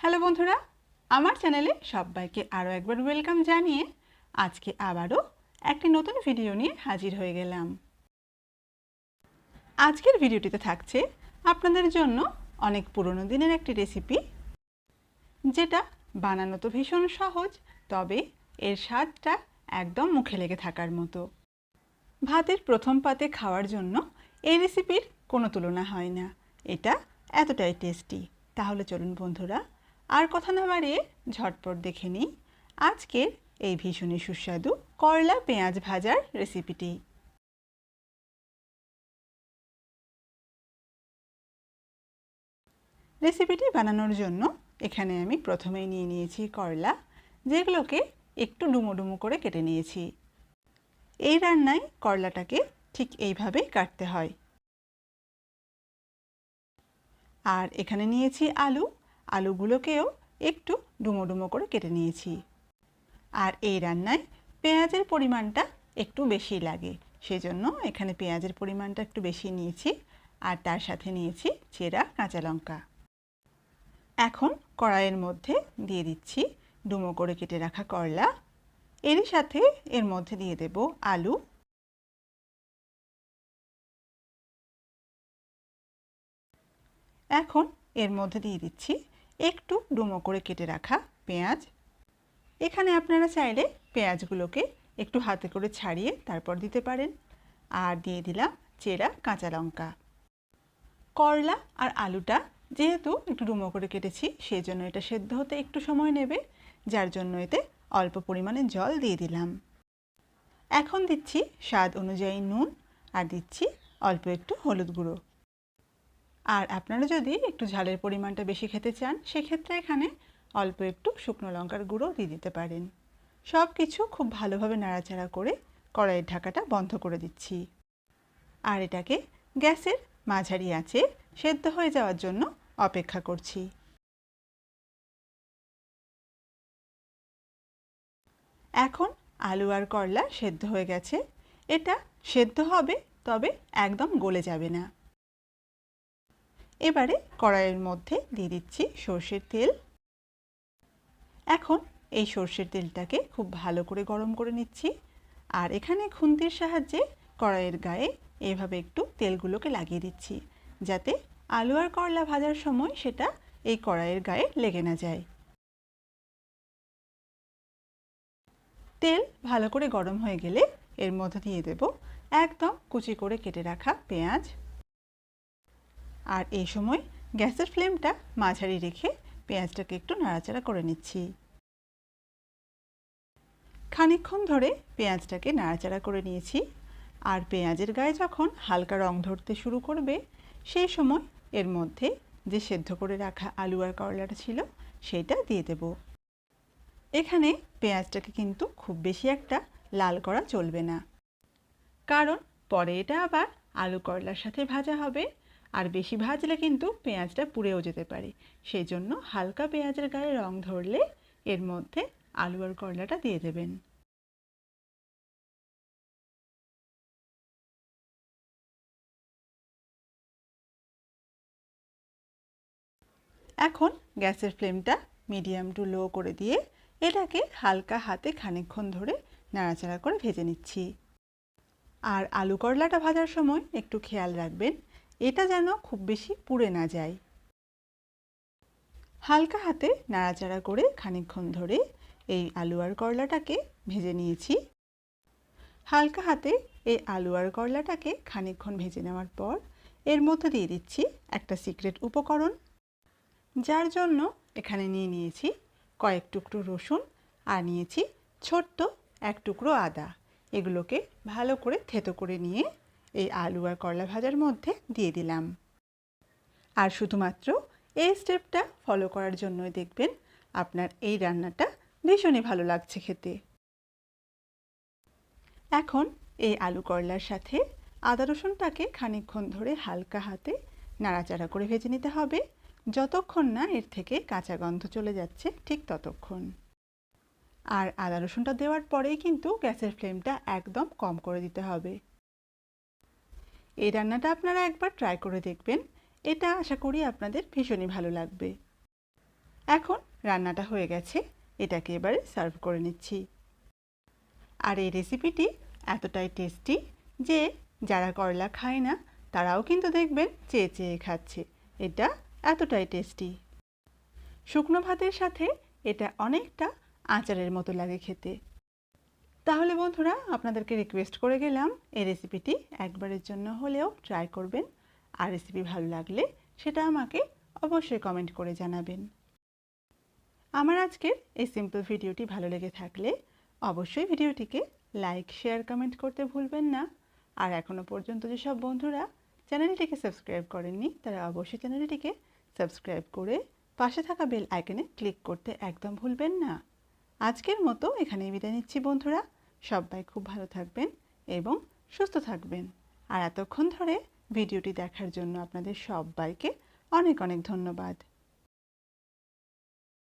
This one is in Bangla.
হ্যালো বন্ধুরা, আমার চ্যানেলে সবাইকে আরও একবার ওয়েলকাম জানিয়ে আজকে আবারও একটি নতুন ভিডিও নিয়ে হাজির হয়ে গেলাম। আজকের ভিডিওটিতে থাকছে আপনাদের জন্য অনেক পুরনো দিনের একটি রেসিপি যেটা বানানো তো ভীষণ সহজ, তবে এর স্বাদটা একদম মুখে লেগে থাকার মতো। ভাতের প্রথম পাতে খাওয়ার জন্য এই রেসিপির কোনো তুলনা হয় না। এটা এতটাই টেস্টি তাহলে চলুন বন্ধুরা আর কথা না বাড়িয়ে ঝটপট দেখে নিই আজকের এই ভীষণই সুস্বাদু করলা পেঁয়াজ ভাজার রেসিপিটি রেসিপিটি বানানোর জন্য এখানে আমি প্রথমেই নিয়ে নিয়েছি করলা, যেগুলোকে একটু ডুমো ডুমো করে কেটে নিয়েছি। এই রান্নায় করলাটাকে ঠিক এইভাবেই কাটতে হয়। আর এখানে নিয়েছি আলু আলুগুলোকেও একটু ডুমো ডুমো করে কেটে নিয়েছি। আর এই রান্নায় পেঁয়াজের পরিমাণটা একটু বেশি লাগে, সেজন্য এখানে পেঁয়াজের পরিমাণটা একটু বেশি নিয়েছি, আর তার সাথে নিয়েছি চেরা কাঁচা লঙ্কা। এখন কড়াইয়ের মধ্যে দিয়ে দিচ্ছি ডুমো করে কেটে রাখা করলা। এরই সাথে এর মধ্যে দিয়ে দেব আলু। এখন এর মধ্যে দিয়ে দিচ্ছি একটু ডুমো করে কেটে রাখা পেঁয়াজ। এখানে আপনারা চাইলে পেঁয়াজগুলোকে একটু হাতে করে ছাড়িয়ে তারপর দিতে পারেন। আর দিয়ে দিলাম চেরা কাঁচা লঙ্কা। করলা আর আলুটা যেহেতু একটু ডুমো করে কেটেছি, সেই জন্য এটা সেদ্ধ হতে একটু সময় নেবে, যার জন্য এতে অল্প পরিমাণে জল দিয়ে দিলাম। এখন দিচ্ছি স্বাদ অনুযায়ী নুন আর দিচ্ছি অল্প একটু হলুদ গুঁড়ো। আর আপনারা যদি একটু ঝালের পরিমাণটা বেশি খেতে চান, সেক্ষেত্রে এখানে অল্প একটু শুকনো লঙ্কার গুঁড়ো দিয়ে দিতে পারেন। সব কিছু খুব ভালোভাবে নাড়াচাড়া করে কড়াইয়ের ঢাকাটা বন্ধ করে দিচ্ছি। আর এটাকে গ্যাসের মাঝারি আছে সেদ্ধ হয়ে যাওয়ার জন্য অপেক্ষা করছি। এখন আলু আর করলা সেদ্ধ হয়ে গেছে। এটা সেদ্ধ হবে, তবে একদম গলে যাবে না। এবারে কড়াইয়ের মধ্যে দিয়ে দিচ্ছি সর্ষের তেল। এখন এই সর্ষের তেলটাকে খুব ভালো করে গরম করে নিচ্ছি। আর এখানে খুন্তির সাহায্যে কড়াইয়ের গায়ে এভাবে একটু তেলগুলোকে লাগিয়ে দিচ্ছি, যাতে আলু আর করলা ভাজার সময় সেটা এই কড়াইয়ের গায়ে লেগে না যায়। তেল ভালো করে গরম হয়ে গেলে এর মধ্যে দিয়ে দেব একদম কুচি করে কেটে রাখা পেঁয়াজ আর এই সময় গ্যাসের ফ্লেমটা মাঝারি রেখে পেঁয়াজটাকে একটু নাড়াচাড়া করে নিচ্ছি। খানিকক্ষণ ধরে পেঁয়াজটাকে নাড়াচাড়া করে নিয়েছি। আর পেঁয়াজের গায়ে যখন হালকা রং ধরতে শুরু করবে, সেই সময় এর মধ্যে যে সেদ্ধ করে রাখা আলু আর করলাটা ছিল, সেটা দিয়ে দেব। এখানে পেঁয়াজটাকে কিন্তু খুব বেশি একটা লাল করা চলবে না। কারণ পরে এটা আবার আলু করলার সাথে ভাজা হবে। আর বেশি ভাজলে কিন্তু পেঁয়াজটা পুড়েও যেতে পারে। সেই জন্য হালকা পেঁয়াজের গায়ে রং ধরলে এর মধ্যে আলু আর করলাটা দিয়ে দেবেন। এখন গ্যাসের ফ্লেমটা মিডিয়াম টু লো করে দিয়ে এটাকে হালকা হাতে খানিকক্ষণ ধরে নাড়াচাড়া করে ভেজে নিচ্ছি। আর আলু করলাটা ভাজার সময় একটু খেয়াল রাখবেন এটা যেন খুব বেশি পুড়ে না যায়। হালকা হাতে নাড়াচাড়া করে খানিকক্ষণ ধরে এই আলু আর করলাটাকে ভেজে নিয়েছি। হালকা হাতে এই আলু আর করলাটাকে খানিকক্ষণ ভেজে নেওয়ার পর এর মধ্যে দিয়ে দিচ্ছি একটা সিক্রেট উপকরণ, যার জন্য এখানে নিয়ে নিয়েছি কয়েক টুকরো রসুন আর নিয়েছি ছোট্ট এক টুকরো আদা। এগুলোকে ভালো করে থেতো করে নিয়ে এই আলু আর করলা ভাজার মধ্যে দিয়ে দিলাম। আর শুধুমাত্র এই স্টেপটা ফলো করার জন্যই দেখবেন আপনার এই রান্নাটা ভীষণই ভালো লাগছে খেতে। এখন এই আলু করলার সাথে আদা রসুনটাকে খানিকক্ষণ ধরে হালকা হাতে নাড়াচাড়া করে ভেজে নিতে হবে। যতক্ষণ না এর থেকে কাঁচা গন্ধ চলে যাচ্ছে ঠিক ততক্ষণ। আর আদা রসুনটা দেওয়ার পরেই কিন্তু গ্যাসের ফ্লেমটা একদম কম করে দিতে হবে। এই রান্নাটা আপনারা একবার ট্রাই করে দেখবেন। এটা আশা করি আপনাদের ভীষণই ভালো লাগবে। এখন রান্নাটা হয়ে গেছে। এটাকে এবারে সার্ভ করে নিচ্ছি। আর এই রেসিপিটি এতটাই টেস্টি যে যারা করলা খায় না, তারাও কিন্তু দেখবেন চেয়ে চেয়ে খাচ্ছে। এটা এতটাই টেস্টি শুকনো ভাতের সাথে এটা অনেকটা আচারের মতো লাগে খেতে। তাহলে বন্ধুরা, আপনাদেরকে রিকোয়েস্ট করে গেলাম, এই রেসিপিটি একবারের জন্য হলেও ট্রাই করবেন। আর রেসিপি ভালো লাগলে সেটা আমাকে অবশ্যই কমেন্ট করে জানাবেন। আমার আজকের এই সিম্পল ভিডিওটি ভালো লেগে থাকলে অবশ্যই ভিডিওটিকে লাইক শেয়ার কমেন্ট করতে ভুলবেন না। আর এখনও পর্যন্ত যেসব বন্ধুরা চ্যানেলটিকে সাবস্ক্রাইব করেননি, তারা অবশ্যই চ্যানেলটিকে সাবস্ক্রাইব করে পাশে থাকা বেল আইকনে ক্লিক করতে একদম ভুলবেন না। আজকের মতো এখানেই বিদায় নিচ্ছি বন্ধুরা। সবাই খুব ভালো থাকবেন এবং সুস্থ থাকবেন। আর এতক্ষণ ধরে ভিডিওটি দেখার জন্য আপনাদের সবাইকে অনেক অনেক ধন্যবাদ।